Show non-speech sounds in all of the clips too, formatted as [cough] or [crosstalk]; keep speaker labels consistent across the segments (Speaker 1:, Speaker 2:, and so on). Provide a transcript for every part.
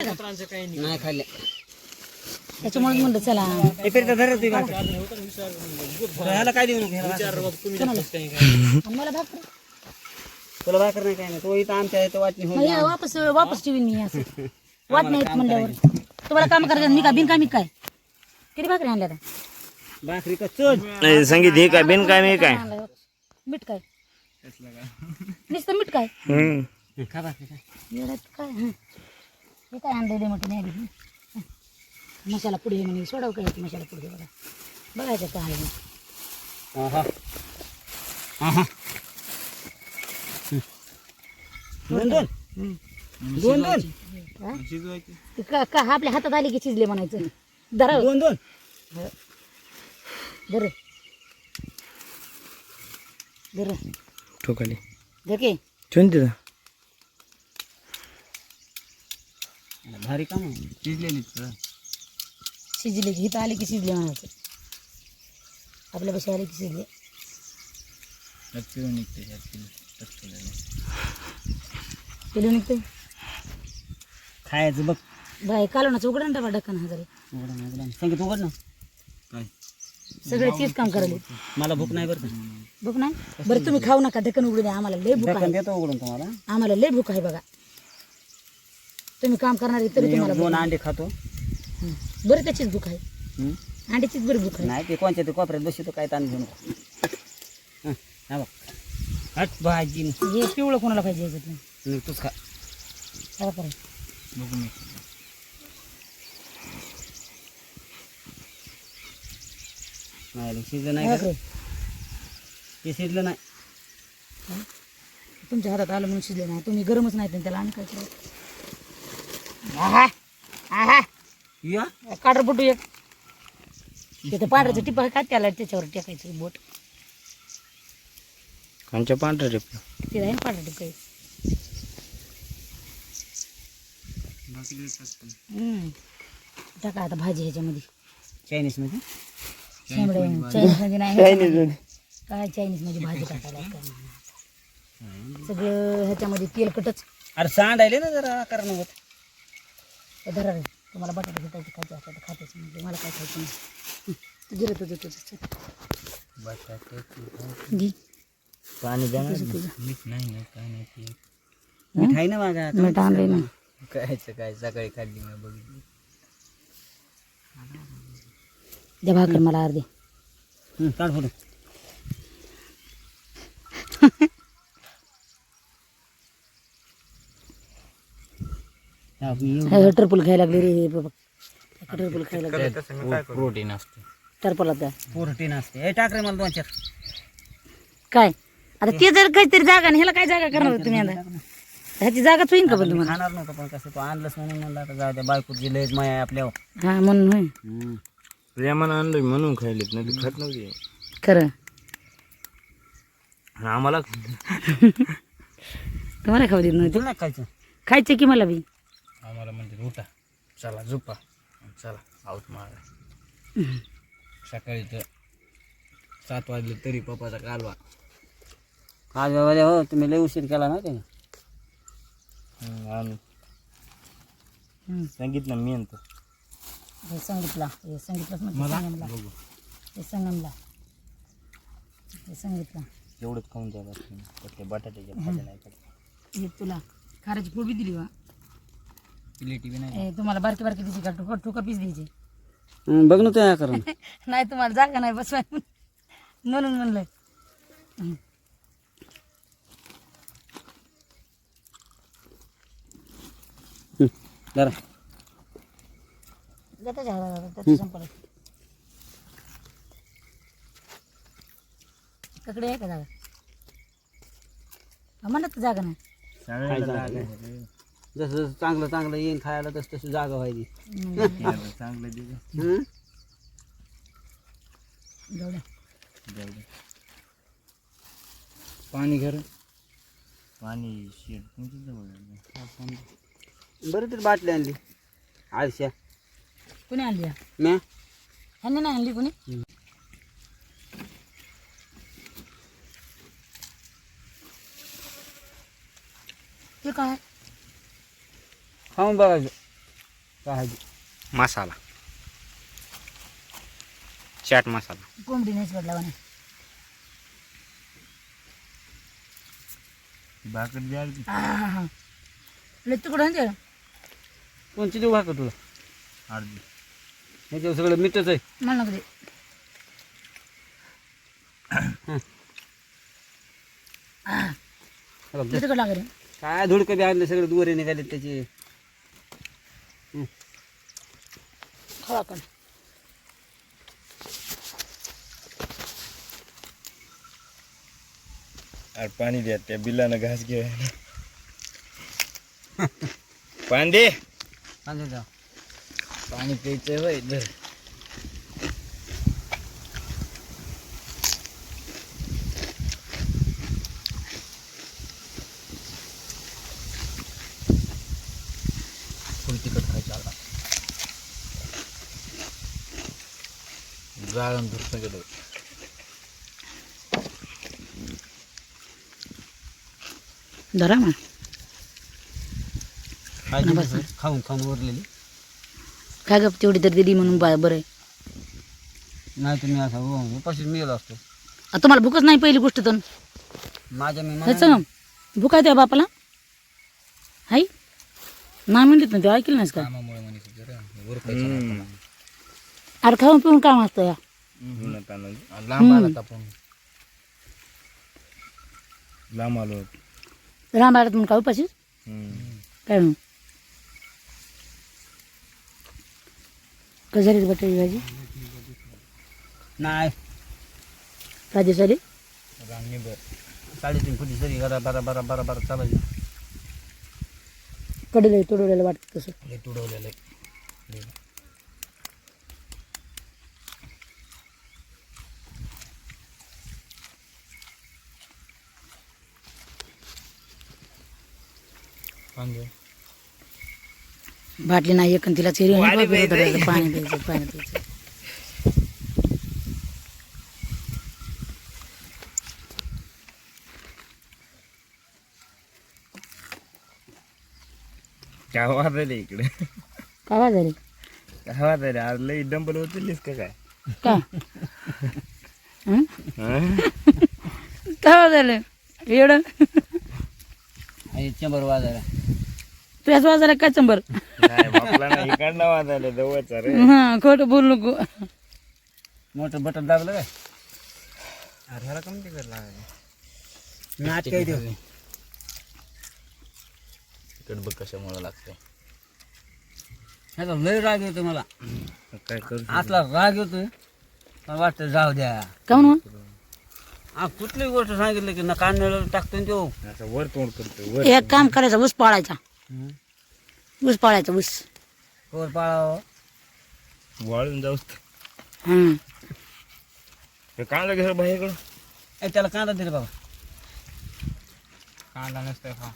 Speaker 1: नाही खाल्ले.
Speaker 2: त्याच्यामुळे म्हणलं चला.
Speaker 1: हे फिरता धरत तुम्ही भाकर. ह्याला काय देऊ
Speaker 2: मला भाकर.
Speaker 1: तुला भाकर नाही काय नाही. तो इथं आमच्या इथं वाटणी होईल
Speaker 2: वापस वापस ठेवीन मी असं. [laughs] वाट नाही येत म्हणल्यावर. तुम्हाला काम करायचं मी काय बिन काय? मी काय किती भाकरी आणल्या आता
Speaker 1: भाकरी का
Speaker 3: नाही संगीत हे काय बिन काय? मी काय
Speaker 2: आणलं. मीठ काय? नुसतं मीठ काय?
Speaker 3: हम्म.
Speaker 1: खा भाकरी खा.
Speaker 2: एवढ्यात काय? हं. हे काय आणलेले मोठे नाही आली मसाला पुढे म्हणे सोडाव काय मसाला पुढे बघा. बघायचं काय आहे.
Speaker 1: दोन दोन. दोन दोन?
Speaker 2: ते का का आपल्या हातात आली की शिजले म्हणायचं? धरा.
Speaker 1: दोन दोन.
Speaker 2: धर. धर.
Speaker 3: ठोकाली. ठेवून तिथं
Speaker 1: भारी काम आहे. शिजलेली
Speaker 2: शिजले की इथं आले की शिजले म्हणायचं. आपल्या पैसे आले की शिजले. पिलू निघते
Speaker 1: खायचं बघ.
Speaker 2: बाय कालवणाचं उघडा ना डबा ढक्कन हजार
Speaker 1: उघडा ना, उघडा ना. संगीत उघड ना
Speaker 2: सगळे तेच काम करायले.
Speaker 1: मला भूक नाही बरं का?
Speaker 2: भूक नाही? बरं तुम्ही खाऊ नका. ढक्कन उघडू द्या आम्हाला लय भूक
Speaker 1: ढक्कन
Speaker 2: आहे.
Speaker 1: देतो उघडून तुम्हाला.
Speaker 2: आम्हाला लय भूक आहे बघा. तुम्ही काम करणारे तरी
Speaker 1: मी
Speaker 2: तुम्हाला
Speaker 1: दोन अंडे खातो.
Speaker 2: बरं त्याचीच भूक आहे.
Speaker 1: हं?
Speaker 2: अंड्याचीच बरी भूक आहे.
Speaker 1: नाही ते कोणत्या ते कोपऱ्यात बसतो काय ताण घेऊन. हं, बघ. हट भाजी.
Speaker 2: हे पिवळं कोणाला पाहिजे याच्यातलं?
Speaker 1: नाही तूच खा.
Speaker 2: काय करायचं
Speaker 1: नाही रे, शिजलं नाही का ते? शिजलं नाही.
Speaker 2: तुमच्या हातात आलं म्हणून शिजले नाही. तुम्ही गरमच नाही त्याला आणि काय करायचं? आहा आहा
Speaker 1: या.
Speaker 2: काढर बुटू एक. तिथे पांढऱ्याचं टिप आहे का? त्याला त्याच्यावर टाकायचं बोट.
Speaker 3: आमच्या पांढऱ्या टिप.
Speaker 2: ते आहे ना पांढरं टिप काही हम्म. टाका आता भाजी ह्याच्यामध्ये.
Speaker 1: चायनीजमध्ये?
Speaker 2: शेंबडे चायनीजमध्ये. नाही काय चायनीजमध्ये भाजी टाकायला काय नाही. सगळं ह्याच्यामध्ये तेलकटच.
Speaker 1: अरे सांडायले ना जरा कारण होत
Speaker 2: हे धरा रे. तुम्हाला बटाटे बिटाटे खायचे असतात तर खातेच म्हणजे मला काय खायचं नाही. तू गिरत तुझं तुझं. घे.
Speaker 3: पाणी द्या
Speaker 2: तुझं तुझं.
Speaker 1: मीठ आहे ना माझ्या
Speaker 2: मीठ आणलंय ना.
Speaker 1: कायचं काय? सकाळी खाल्ली मी बघितली.
Speaker 2: द्या भाकर मला अर्धे.
Speaker 1: हं, काढ फोटो हा, मी येऊ.
Speaker 2: टरपूल खायला लागले रे बाबा टरपूल खायला लागले.
Speaker 3: प्रोटीन असते.
Speaker 2: टरपला
Speaker 1: पोरटीन असते. हे टाक रे मला दोन चार.
Speaker 2: काय? आता ते जर काहीतरी जागा नाही ह्याला काय जागा करणार तुम्ही आता? ह्याची जागाच होईन का पण तुम्हाला?
Speaker 1: खाणार नव्हतं पण कसं तो आणलंच म्हणून म्हणलं आता जाऊ द्या बायकोची लयच माया आहे आपल्यावर.
Speaker 2: हा म्हणून होय.
Speaker 1: हं.
Speaker 3: प्रेमानं आणलं म्हणून खायलेत नाही तर खात नव्हती.
Speaker 2: खरं.
Speaker 3: आम्हाला
Speaker 2: तुम्हाला खाऊ देत नव्हते?
Speaker 1: नाही खायचं?
Speaker 2: खायचे की मला बी?
Speaker 3: आम्हाला म्हणते उठा चला झोपा. चला आऊत मारा सकाळी तर सात वाजले तरी पप्पाचा कालवा.
Speaker 1: आज बाबा हो तुम्ही लय उशीर केला ना ते
Speaker 3: हम्म, आणि
Speaker 2: हम्म.
Speaker 3: सांगितलं मी आणतो
Speaker 2: हे सांगितलं हे सांगितलंच म्हणजे
Speaker 3: बघू.
Speaker 2: हे संगमला हे सांगितलं.
Speaker 3: एवढंच खाऊन असते बटाट्याच्या भाज्या नाही.
Speaker 2: हे तुला खाराची पोळी दिली बा. तुम्हाला बारकी बारकी दिली का? ठोकर ठोकर पीस द्यायची.
Speaker 1: हं, बघ ना त्या करून. [laughs]
Speaker 2: नाही तुम्हाला जागा नाही बसवाय म्हणून. म्हणलं
Speaker 1: जरा
Speaker 2: जाता जागा त्याचं संपलं. तिकडे आहे का जागा? हा, म्हणत जागा नाही.
Speaker 1: आहे? जसं जसं चांगलं चांगलं येईन खायला तसं तशी जागा व्हायची.
Speaker 3: चांगलं दिलं.
Speaker 1: हं?
Speaker 2: जाऊ द्या.
Speaker 3: पाणी घर? पाणी शेड तुमच्या जवळ आहे.
Speaker 1: बरं तरी बाटली आणली. आळश्या.
Speaker 2: कुणी आणली हा?
Speaker 1: म्या?
Speaker 2: ह्यांनी नाही आणली कुणी? ते काय?
Speaker 1: खाऊन बघायचं. काय
Speaker 4: मसाला. चाट मसाला.
Speaker 2: कोंबडी नाहीच पडला म्हणे.
Speaker 3: भाकर द्या
Speaker 2: आहा. लय तिकडं ना
Speaker 1: कोणची देऊ भाकर तुला?
Speaker 3: अर्धी.
Speaker 1: ह्याच्यावर सगळं मीठच आहे.
Speaker 2: मला नको दे.
Speaker 1: हे. बघ,
Speaker 2: लय तिकडं लागेल.
Speaker 1: काय धुडकं बी आणले सगळे दुवरे निघाले त्याचे.
Speaker 2: खवा पण
Speaker 3: अरे पाणी द्या त्या बिलानं घास घे पाणी दे
Speaker 1: सांगेल जा
Speaker 3: पाणी प्यायचं वय धर फुल तिखट खायचं आता जाळून धुरतं गेलो.
Speaker 2: धरा मग?
Speaker 1: खाऊन खाऊन उरलेली.
Speaker 2: काय गप तेवढी तर दिली म्हणून बा बरं आहे.
Speaker 1: नाही तुम्ही असं हो, उपाशीच मिळालो असतो.
Speaker 2: आता तुम्हाला भूकच नाही पहिली गोष्ट तर.
Speaker 1: माझ्या मी
Speaker 2: ह्याचं ना भूक आहे त्या बापाला? हाय? नाही म्हणलीत ना ते ऐकलं नाहीस का?
Speaker 3: कामामुळे म्हणे जरा. उरकायचं
Speaker 2: अरे खाऊन पिऊन काम असतं या.
Speaker 3: लांब आला तापून लांब आलो.
Speaker 2: राम आला म्हणून का उपाशी काय म्हणून कशाची बटाटी भाजी?
Speaker 1: नाही. साडेतीन फुटी सरी घरा बारा बारा बारा बारा चालायची.
Speaker 2: कडीला तुडवलेलं वाटतं तसं.
Speaker 3: लय तुडवलेलं आहे.
Speaker 2: बाटली नाही एक तिला चिरी पाणी प्यायचं. पाणी
Speaker 3: काय वाजले इकडे? आज लई डंबल उचललीस का काय
Speaker 2: वाजायला? एवढं?
Speaker 1: आणि चंबर वाजायला
Speaker 2: तुझ्याच वाजायला काय चंबर?
Speaker 3: नाही बापला नाही इकडनं वाजायला जवळचा रे.
Speaker 2: हा खोटं बोल नको.
Speaker 1: मोठं बटन दाबलं काय?
Speaker 3: अरे ह्याला कमी तिकड लागायला
Speaker 1: नाट काय देऊ?
Speaker 3: तिकड बघ कशामुळे
Speaker 1: ह्याचा लय राग येतो मला.
Speaker 3: काय करू?
Speaker 1: असला राग येतोय मला वाटतं जाऊ द्या.
Speaker 2: का म्हणून?
Speaker 1: हा कुठलीही गोष्ट सांगितलं की ना कांद्याला टाकतो ना तो
Speaker 3: असं वर तोंड करतो वर.
Speaker 2: एक काम करायचं ऊस पाळायचा. ऊस पाळायचा ऊस.
Speaker 1: कवर पाळावं.
Speaker 3: वाळून जाऊस
Speaker 2: हं
Speaker 3: हे कांदा बाहेर इकडं.
Speaker 1: ए त्याला कांदा दिला बाबा.
Speaker 3: कांदा नसतंय खा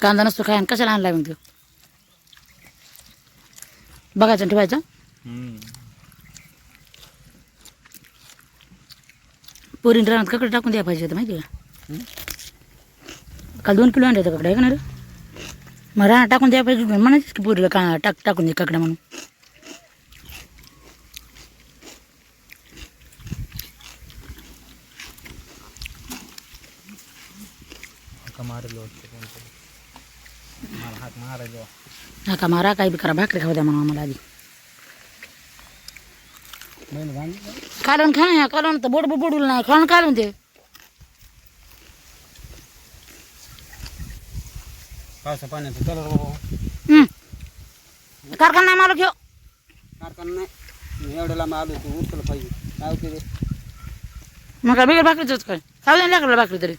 Speaker 2: कांदा नसतो काय आणि कशाला आणलाय मग तो? बघायचं आणि ठेवायचा? पोरीन रानात काकडे टाकून द्या पाहिजे होतं माहिती का? काल दोन किलो आणले होते काकडे आहे का रे? मग रानात टाकून द्या पाहिजे म्हणायचीच की पोरीला का टाक टाकून दे काकडे म्हणून.
Speaker 3: का मारलो मारायला
Speaker 2: नका मारा काही बी करा भाकरी खाऊ द्या म्हणून आम्हाला आधी. कालवण खा ना कालवण तर बोट बुडवलं नाही खाणं कालवण ते
Speaker 1: पावसा पाण्याचं कलर.
Speaker 2: कारखाना नाही मला घेऊ
Speaker 1: कारखाना नाही. एवढ्या लांब आलो तू उचल पाहिजे. काय होते
Speaker 2: मग काय बिगर भाकरीच काय? खाऊ द्या लेकराला भाकरी तरी.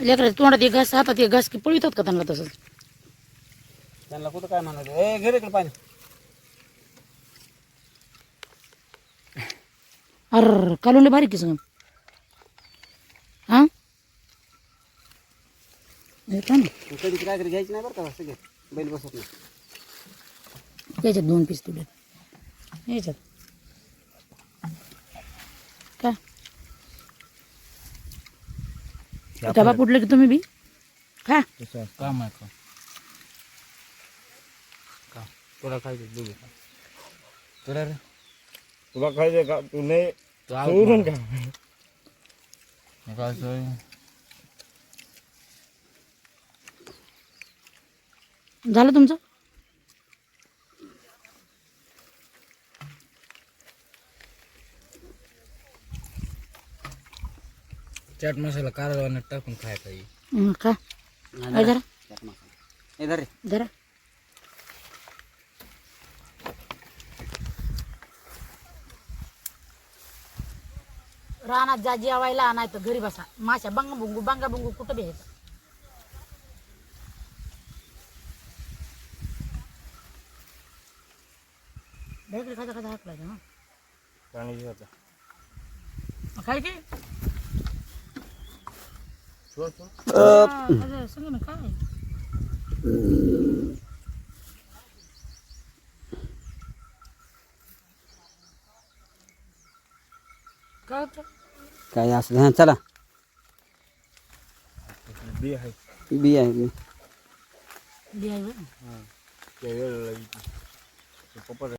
Speaker 2: लेकराच्या तोंडात एक घास हातात एक घास की पळवितात का त्यांना तसंच?
Speaker 1: त्यांना कुठं काय म्हणायचं? ए इकडे पाणी.
Speaker 2: अर कालवण लय बारीक आहे सगळं. हां? येतं ना
Speaker 1: तू कधी काय तरी घ्यायची नाही बरं का सगळे. बैल बसत नाही.
Speaker 2: याच्यात दोन पीस तुले. याच्यात. का? डबा फुटलं की तुम्ही बी? खा.
Speaker 5: काम आहे का? तुला खायचं दोघे. का तुला रे?
Speaker 3: तुला खायचं का तू नाही सोडून. का
Speaker 5: काय सोय?
Speaker 2: झालं तुमचं
Speaker 5: चाट मसाला कारवाने टाकून खाय पाहिजे
Speaker 2: हं, खा काय जरा
Speaker 3: चाट मसाला. धर रे.
Speaker 2: जरा रानात जा जेवायला नाही तर घरी बसा माशा बांगा बुंगू बांगा बुंगू कुठं घ्यायचं भेटले खाता खाता हात लावायचा, हं.
Speaker 3: पाणी घे आता.
Speaker 2: मग काय की
Speaker 3: सोड, सोड.
Speaker 2: हा, अगं, सांग ना काय काय होतं
Speaker 3: काय असलं हां चला.
Speaker 5: बी आहे.
Speaker 3: बी आहे बी.
Speaker 2: बिया आहे
Speaker 5: पप्पा